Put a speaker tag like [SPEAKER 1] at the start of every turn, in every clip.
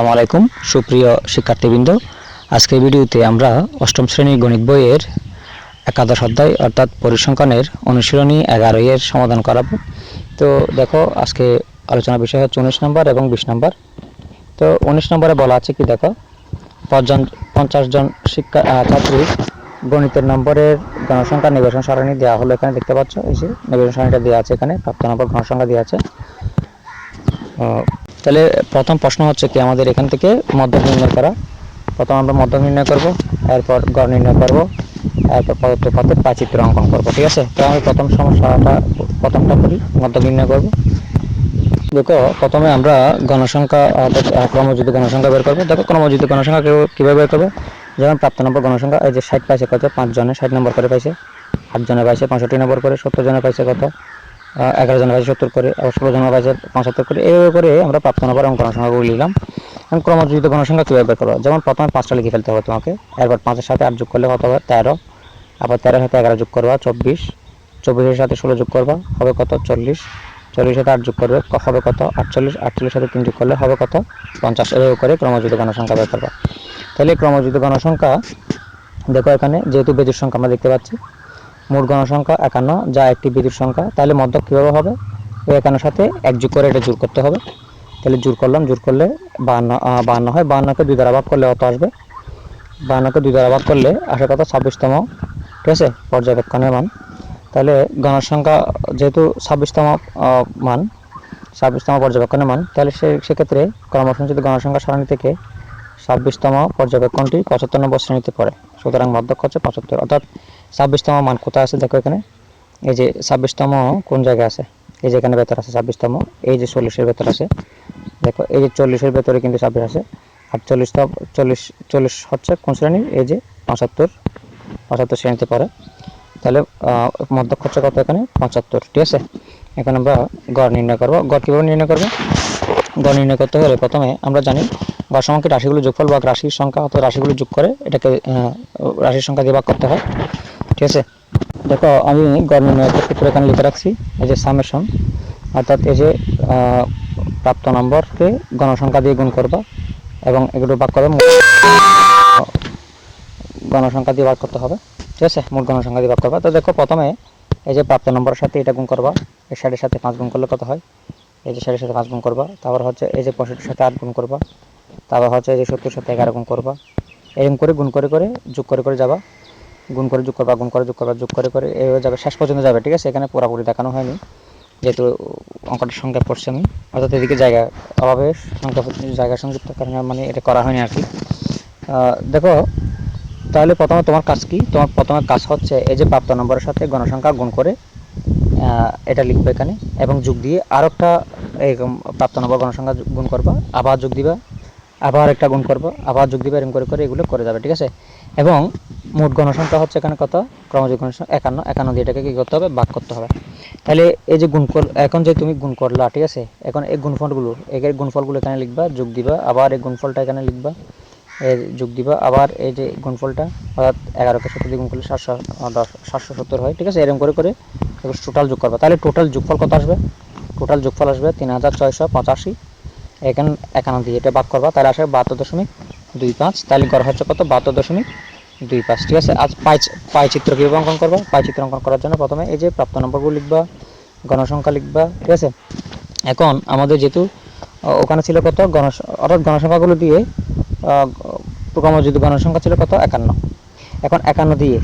[SPEAKER 1] আসসালামু আলাইকুম, সুপ্রিয় শিক্ষার্থীবৃন্দ। আজকের ভিডিওতে আমরা অষ্টম শ্রেণি গণিত বইয়ের একাদশ অধ্যায় অর্থাৎ পরিসংখ্যানের অনুশীলনী এগারো এর সমাধান করাবো। তো দেখো, আজকে আলোচনার বিষয় হচ্ছে উনিশ নম্বর এবং বিশ নম্বর। তো উনিশ নম্বরে বলা আছে কি, দেখো, পঞ্চাশ পঞ্চাশ জন শিক্ষা ছাত্রী গণিতের নম্বরের গণসংখ্যা নিবেশন সারণী দেওয়া হলো এখানে দেখতে পাচ্ছ। এই যে নিবেশন সারণীটা দেওয়া আছে এখানে, প্রাপ্ত নম্বর গণসংখ্যা দেওয়া আছে। তাহলে প্রথম প্রশ্ন হচ্ছে কি, আমাদের এখান থেকে মধ্যক নির্ণয় করা। প্রথম আমরা মধ্যক নির্ণয় করব, এরপর গড় নির্ণয় করব, এরপর পদার্থ পথে পাচিত্র অঙ্কন করব, ঠিক আছে? তো আমি প্রথম সমস্যাটা, প্রথমটা করি মধ্যক নির্ণয় করব। দেখো, প্রথমে আমরা গণসংখ্যা ক্রমযুদ্ধ গণসংখ্যা বের করব। দেখো, ক্রমযুদ্ধ গণসংখ্যা কেউ কীভাবে বের করবে? যেমন প্রাপ্ত নম্বর গণসংখ্যা, এই যে ষাট পাইছে কত? পাঁচ জনে ষাট নম্বর করে পাইছে। আট জনে পাইছে পঁয়ষট্টি নম্বর করে, সত্তর জনে পাইছে কত? এগারো জনে পাইছে সত্তর করে ষোলো জনে পাইছে পঁচাত্তর করে এইভাবে করে আমরা প্রাপ্ত নম্বর এবং গণসংখ্যাগুলো লিখলাম এখন ক্রমযুদ্ধ গণসংখ্যা কীভাবে বের করব? যেমন প্রথমে পাঁচটা লিখে ফেলতে হবে তোমাকে। এরপর পাঁচের সাথে আট যোগ করলে কত হবে? তেরো। আবার তেরোর সাথে এগারো যোগ করবা, চব্বিশ। চব্বিশের সাথে ষোলো যোগ করবা, হবে কত? চল্লিশ। চল্লিশের সাথে আট যোগ করবে হবে কত? আটচল্লিশ। আটচল্লিশ সাথে তিন যোগ করলে হবে কত? পঞ্চাশ। এভাবে করে ক্রমযুদ্ধ গণসংখ্যা বের করবা। তাহলে ক্রমযুদ্ধ গণসংখ্যা দেখো এখানে যেহেতু বেজুর সংখ্যা আমরা দেখতে পাচ্ছি মোট গণসংখ্যা একান্ন যা একটি বিজুর সংখ্যা। তাহলে মধ্যক কীভাবে হবে? এই একান্নর সাথে এক যোগ করে এটা জোর করতে হবে। তাহলে জোর করলাম জোর করলে বাহান্ন আহ, বাহান্ন হয়। বাহান্নকে দুই দ্বারা ভাগ করলে অত আসবে। বাহান্নকে দুই দ্বারা ভাগ করলে আসে কত ছাব্বিশতম। ঠিক আছে? পর্যবেক্ষণের মান। তাহলে গণসংখ্যা যেহেতু ছাব্বিশতম মান ছাব্বিশতম পর্যবেক্ষণের মান তাহলে সে সেক্ষেত্রে ক্রমসঞ্চিত গণসংখ্যা সারণী থেকে ছাব্বিশতম পর্যবেক্ষণটি পঁচাত্তর নম্বর শ্রেণীতে পড়ে। সুতরাং মধ্যক্ষ হচ্ছে পঁচাত্তর। অর্থাৎ ছাব্বিশতম মান কোথায় আছে? দেখো এখানে। এই যে ছাব্বিশতম কোন জায়গায় আছে? এই যে এখানে ভেতর আছে ছাব্বিশতম। এই যে চল্লিশের ভেতর আছে। দেখো এই যে চল্লিশের ভেতরে কিন্তু ছাব্বিশ আছে। আর চল্লিশতম চল্লিশ চল্লিশ হচ্ছে কোন শ্রেণি? এই যে পঁচাত্তর। পঁচাত্তর শ্রেণীতে পড়ে। তাহলে আহ, মধ্যক হচ্ছে কত এখানে? পঁচাত্তর। ঠিক আছে? এখন আমরা গড় নির্ণয় করব। গড় কীভাবে নির্ণয় করব? গড় নির্ণয় করতে হলে প্রথমে আমরা জানি গড় সমাঙ্কে রাশিগুলো যোগফল বা রাশির সংখ্যা অথবা রাশিগুলো যোগ করে এটাকে রাশির সংখ্যা দিয়ে ভাগ করতে হয়। ঠিক আছে? দেখো, আমি গড় সূত্র এখানে লিখে রাখছি, এই যে সামেশন অর্থাৎ এই যে প্রাপ্ত নম্বরকে গণসংখ্যা দিয়ে গুণ করবা এবং এগুলো ভাগ করে গণসংখ্যা দিয়ে ভাগ করতে হবে। ঠিক আছে? মোট গণসংখ্যা দিয়ে ভাগ করবা। তো দেখো, প্রথমে এই যে প্রাপ্ত নম্বরের সাথে এটা গুণ করবা, এই ষাটের সাথে পাঁচ গুণ করলে কত হয়? এই যে ষাটের সাথে পাঁচ গুণ করবা, তারপর হচ্ছে এই যে পঁয়ষট্টির সাথে আট গুণ করবা তারপর হচ্ছে যে সত্তর সাথে এগারো গুণ করবা। এরকম করে গুণ করে করে যোগ করে করে যাবা। গুণ করে যোগ করবা, গুণ করে যোগ করবা, যোগ করে করে এইভাবে যাবে। শেষ পর্যন্ত যাবে, ঠিক আছে? এখানে পুরোপুরি দেখানো হয়নি। যেহেতু অঙ্কটার সংখ্যা পড়ছে আমি। অর্থাৎ এদিকে জায়গা অভাবে সংখ্যা জায়গা সংযুক্ত কারণে মানে এটা করা হয়নি আর কি দেখো, তাহলে প্রথমে তোমার কাজ কি? তোমার প্রথমে কাজ হচ্ছে এই যে প্রাপ্ত নম্বরের সাথে গণসংখ্যা গুণ করে এটা লিখবে এখানে। এবং যোগ দিয়ে আরও একটা এরকম প্রাপ্ত নম্বর গণসংখ্যা গুণ করবা, আবার যোগ দিবা। আবার একটা গুণ করব, আবার যোগ দিবে এরকম করে করে এগুলো করে যাবে, ঠিক আছে? এবং মোট গণসংখ্যা হচ্ছে এখানে কত? ক্রমযোগ গণসংখ্যা একান্ন একান্ন দিয়ে এটাকে কী করতে হবে? বাক করতে হবে। তাহলে এই যে গুণ কর, এখন যে তুমি গুণ করলা, ঠিক আছে? এখন এই গুণফলগুলো এই গুণফলগুলো এখানে লিখবা, যোগ দিবা, আবার এই গুণফলটা এখানে লিখবা, এই যোগ দিবা, আবার এই যে গুণফলটা, অর্থাৎ এগারোকে সত্তর দিয়ে গুণ করলে সাতশো, দশ, সাতশো সত্তর হয়, ঠিক আছে? এরকম করে করে টোটাল যোগ করবা। তাহলে টোটাল যোগফল কত আসবে? টোটাল যোগফল আসবে তিন হাজার ছয়শো পঁচাশি। এখানে একান্ন দিয়ে এটা ভাগ করবা, তাহলে আসবে বাহাত্তর দশমিক দুই পাঁচ, তাহলে গড় হচ্ছে কত? বাহাত্তর দশমিক দুই পাঁচ, ঠিক আছে? আজ পাই পাই চিত্র কীভাবে অঙ্কন করবা? পাই চিত্র অঙ্কন করার জন্য প্রথমে এই যে প্রাপ্ত নম্বরগুলো লিখবা, গণসংখ্যা লিখবা, ঠিক আছে? এখন আমাদের যেহেতু ওখানে ছিল কত? গণ অর্থাৎ গণসংখ্যাগুলো দিয়ে প্রোগ্রাম যদি গণসংখ্যা ছিল কত? একান্ন। এখন একান্ন দিয়ে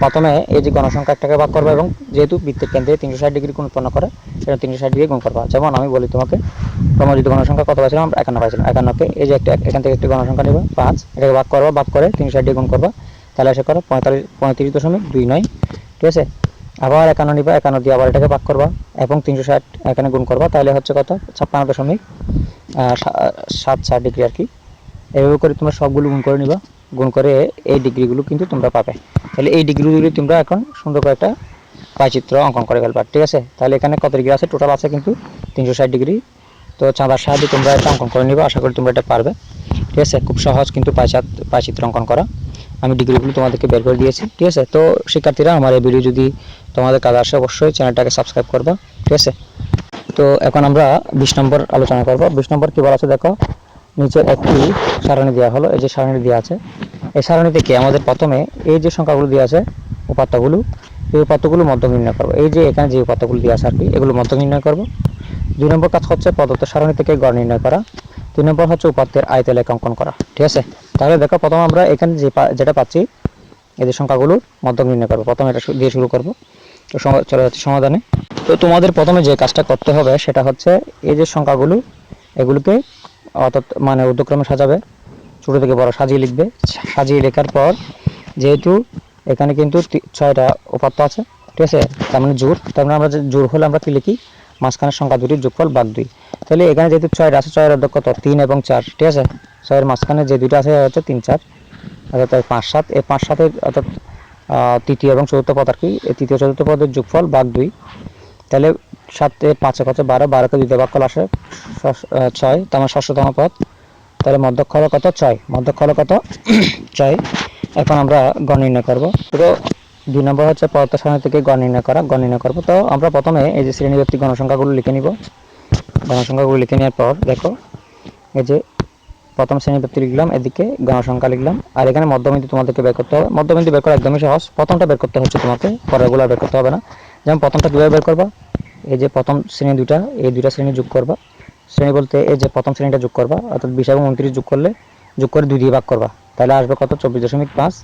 [SPEAKER 1] প্রথমে এই যে গণসংখ্যা একটাকে ভাগ করবা এবং যেহেতু বৃত্তের কেন্দ্রে তিনশো ষাট ডিগ্রি কোণ উৎপন্ন করে, সেটা তিনশো ষাট ডিগ্রি গুণ করবা। যেমন আমি বলি তোমাকে, তোমার যদি গণসংখ্যা কত পাইছিলাম, আমরা একান্ন পাইছিলাম। একান্নকে এই যে একটা, এখান থেকে একটি গণসংখ্যা নেবা, পাঁচ, এটাকে ভাগ করবা, ভাগ করে তিনশো ষাট ডিগ্রি গুণ করবা। তাহলে এসে করো পঁয়তাল্লিশ, পঁয়ত্রিশ দশমিক দুই নয়, ঠিক আছে? আবার একান্ন নিবা, একান্ন দিয়ে আবার এটাকে ভাগ করবা এবং তিনশো ষাট এখানে গুণ করবা, তাহলে হচ্ছে কত? ছাপ্পান্ন দশমিক সাত চার ডিগ্রি আর কি। এভাবে করে তোমরা সবগুলো গুণ করে নিবা। গুণ করে এই ডিগ্রিগুলো কিন্তু তোমরা পাবে। তাহলে এই ডিগ্রিগুলি তোমরা এখন সুন্দর করে একটা পাইচিত্র অঙ্কন করে ফেলবা, ঠিক আছে? তাহলে এখানে কত ডিগ্রি আছে? টোটাল আছে কিন্তু তিনশো ষাট ডিগ্রি। তো চাঁদার সাহায্যে তোমরা এটা অঙ্কন করে নিবা, আশা করি তোমরা এটা পারবে। ঠিক আছে? খুব সহজ কিন্তু পাইচাত পাইচিত্র অঙ্কন করা। আমি ডিগ্রিগুলো তোমাদেরকে বের করে দিয়েছি, ঠিক আছে? তো শিক্ষার্থীরা, আমার এই ভিডিও যদি তোমাদের কাজে আসে, অবশ্যই চ্যানেলটাকে সাবস্ক্রাইব করবা, ঠিক আছে? তো এখন আমরা বিশ নম্বর আলোচনা করব। বিশ নম্বর কি বলা আছে দেখো? নিচে একটি সারণী দেওয়া হলো, এই যে সারণী দেওয়া আছে। এই সারণী থেকে আমাদের প্রথমে এই যে সংখ্যাগুলো দেওয়া আছে, উপাত্তগুলো, এই উপাত্তগুলো মধ্য নির্ণয় করব। এই যে এখানে যে উপাত্তগুলো দেওয়া আছে আর কি, এগুলো মধ্য নির্ণয় করব। দুই নম্বর কাজ হচ্ছে প্রদত্ত সারণী থেকে গড় নির্ণয় করা। তিন নম্বর হচ্ছে উপাত্তের আয়তে লেখ অঙ্কন করা, ঠিক আছে? তাহলে দেখো, প্রথম আমরা এখানে যে যেটা পাচ্ছি, এই যে সংখ্যাগুলোর মধ্যক নির্ণয় করব। প্রথমে এটা দিয়ে শুরু করব। তো চলে যাচ্ছে সমাধানে। তো তোমাদের প্রথমে যে কাজটা করতে হবে, সেটা হচ্ছে এই যে সংখ্যাগুলো, এগুলোকে অর্থাৎ মানে উদ্যক্রমে সাজাবে। ছোটো থেকে বড় সাজিয়ে লিখবে। সাজিয়ে লেখার পর যেহেতু এখানে কিন্তু ছয়টা উপাত্ত আছে, ঠিক আছে? তার মানে জোর। তার মানে আমরা জোর হলে আমরা কি লিখি? মাঝখানের সংখ্যা দুটির যোগফল বাদ দুই। তাহলে এখানে যেহেতু ছয়টা আছে, ছয়ের অর্ধ কত তিন এবং চার, ঠিক আছে? ছয়ের মাঝখানে যে দুটো আছে হচ্ছে তিন, চার। অর্থাৎ পাঁচ, সাত। এই পাঁচ, সাতের অর্থাৎ তৃতীয় এবং চতুর্থ পদ আর কি। এই তৃতীয়, চতুর্থ পদের যোগফল বাদ দুই। তাহলে সাতে পাঁচে কত বারো বারোকে দ্বিতীয় বাক্যল আসে ছয়, তার মানে ষষ্ঠতম পদ। তাহলে মধ্যক্ষ হলো কত? ছয়। মধ্যক্ষ হলো কত? ছয়। এখন আমরা গণ করব। তো দুই নম্বর হচ্ছে পদার্থ সারণী থেকে গণ করা গণ করব। তো আমরা প্রথমে এই যে শ্রেণীব্যক্তি গণসংখ্যাগুলো লিখে নিব। গণসংখ্যাগুলো লিখে নেওয়ার পর দেখো, এই যে প্রথম শ্রেণি ব্যক্তি লিখলাম, এদিকে গণসংখ্যা লিখলাম, আর এখানে মধ্যবিন্দু তোমাদেরকে বের করতে হবে। মধ্যবিন্দু বের করা একদমই সহজ। প্রথমটা বের করতে হচ্ছে তোমাকে, পরেরগুলো বের করতে হবে না। যেমন প্রথমটা কীভাবে বের করবা? এই যে প্রথম শ্রেণি দুইটা, এই দুইটা শ্রেণি যোগ করবা। শ্রেণি বলতে এই যে প্রথম শ্রেণীটা যোগ করবা, অর্থাৎ বিশ এবং উনত্রিশ যোগ করলে, যোগ করে দুই দিয়ে ভাগ করবা। তাহলে আসবে কত? চব্বিশ দশমিক পাঁচ।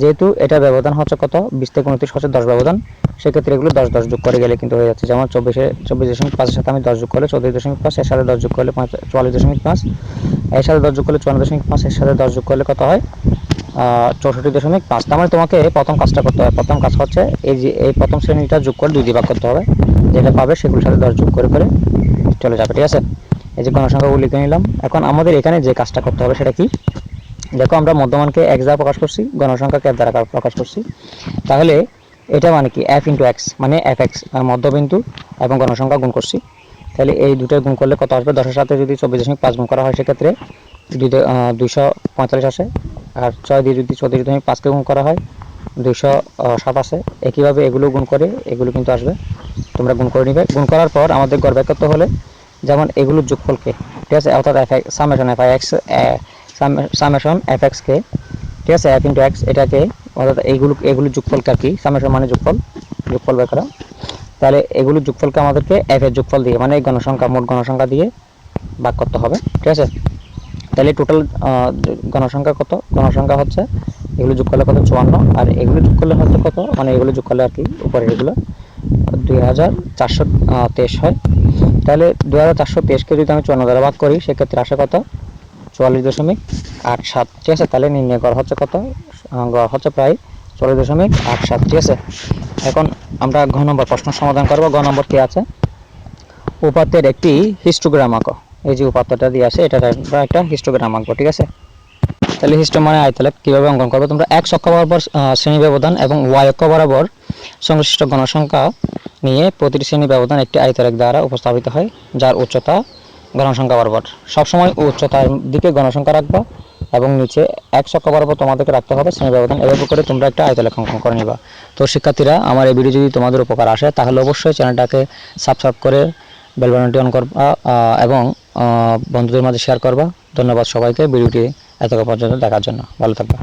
[SPEAKER 1] যেহেতু এটা ব্যবধান হচ্ছে কত? বিশ থেকে উনত্রিশ হচ্ছে দশ ব্যবধান। সেক্ষেত্রে এগুলো দশ দশ যোগ করে গেলে কিন্তু হয়ে যাচ্ছে। যেমন চব্বিশে, চব্বিশ দশমিক পাঁচের সাথে আমি দশ যোগ করলে চৌত্রিশ দশমিক পাঁচ, এর সাথে দশ যোগ করলে পাঁচ চুয়াল্লিশ দশমিক পাঁচ। এর সাথে দশ যোগ করলে চুয়ান্ন দশমিক পাঁচ, এর সাথে দশ যোগ করলে কত হয়? চৌষট্টি দশমিক পাঁচ। তার মানে তোমাকে প্রথম কাজটা করতে হবে। প্রথম কাজ হচ্ছে এই যে, এই প্রথম শ্রেণীটা যোগ করে দুই দিয়ে ভাগ করতে হবে। যেটা পাবে সেগুলোর সাথে দশ যোগ করে করে চলে যাবে, ঠিক আছে? এই যে গণসংখ্যাগুলো লিখে নিলাম। এখন আমাদের এখানে যে কাজটা করতে হবে সেটা কি? দেখো, আমরা মধ্যমানকে এক দ্বারা প্রকাশ করছি, গণসংখ্যাকে এক দ্বারা প্রকাশ করছি। তাহলে এটা মানে কি? এফ ইন্টু এক্স মানে এফ এক্স মধ্যবিন্দু এবং গণসংখ্যা গুণ করছি। তাহলে এই দুটো গুণ করলে কত আসবে? দশের সাথে যদি চব্বিশ দশমিক পাঁচ গুণ করা হয় সেক্ষেত্রে দুইশো পঁয়তাল্লিশ আসে। আর ছয় দিয়ে যদি চৌত্রিশ দশমিক পাঁচকে গুণ করা হয় দুইশো সাত আসে একইভাবে এগুলো গুণ করে এগুলো কিন্তু আসবে। তোমরা গুণ করে নিবে। গুণ করার পর আমাদের গড় ব্যাক করতে হলে? যেমন এগুলোর যোগফলকে ঠিক আছে? অর্থাৎ summation F X summation F এক্সকে ঠিক আছে? এফ ইন্টু এক্স এটাকে অর্থাৎ এইগুলো এগুলোর যোগফলকে আর কি? সামেশন মানে যোগফল। যোগফল করা। তাহলে এগুলোর যোগফলকে আমাদেরকে এফ এর যোগফল দিয়ে মানে গণসংখ্যা, মোট গণসংখ্যা দিয়ে ভাগ করতে হবে। ঠিক আছে? তাহলে টোটাল গণসংখ্যা কত? গণসংখ্যা হচ্ছে এগুলো যোগ করলে কত? চুয়ান্ন। আর এগুলো যোগ করলে হচ্ছে কত? মানে এগুলো যোগ করলে আর কি উপরে এগুলো। দুই হাজার চারশো তেইশ হয়। তাহলে দুই হাজার চারশো তেইশকে যদি আমি চুয়ান্ন দ্বারা ভাগ করি, সেক্ষেত্রে আসে কত? চুয়াল্লিশ দশমিক আট সাত। ঠিক আছে? তাহলে নির্ণয় করা হচ্ছে কত? গড় হচ্ছে প্রায় চল্লিশ দশমিক আট সাত। ঠিক আছে? এখন আমরা ঘ নম্বর প্রশ্ন সমাধান করব। ঘ নম্বর কি আছে? উপাত্তের একটি হিস্টোগ্রাম আঁকো। এই যে উপাত্তটা দিয়ে আছে এটা একটা হিস্টোগ্রাম আঁকবো। ঠিক আছে? তাহলে হিস্টো মানে আয়তলেখ কীভাবে অঙ্কন করব? তোমরা এক অক্ষ বরাবর শ্রেণি ব্যবধান এবং ওয়াই অক্ষ বরাবর সংশ্লিষ্ট গণসংখ্যা নিয়ে প্রতিটি শ্রেণি ব্যবধান একটি আয়তলেখ দ্বারা উপস্থাপিত হয়, যার উচ্চতা গণসংখ্যা বরাবর। সবসময় উচ্চতার দিকে গণসংখ্যা রাখবা এবং নিচে এক অক্ষ বরাবর তোমাদেরকে রাখতে হবে, শ্রেণি ব্যবধান এভাবে করে তোমরা একটা আয়তলেখ অঙ্কন করে নিবা। তো শিক্ষার্থীরা, আমার এই ভিডিও যদি তোমাদের উপকার আসে, তাহলে অবশ্যই চ্যানেলটাকে সাবস্ক্রাইব করে বেলবটনটি অন করবা এবং বন্ধুদের মাঝে শেয়ার করবা। ধন্যবাদ সবাইকে ভিডিওটি এত পর্যন্ত দেখার জন্য ভালো থাকবা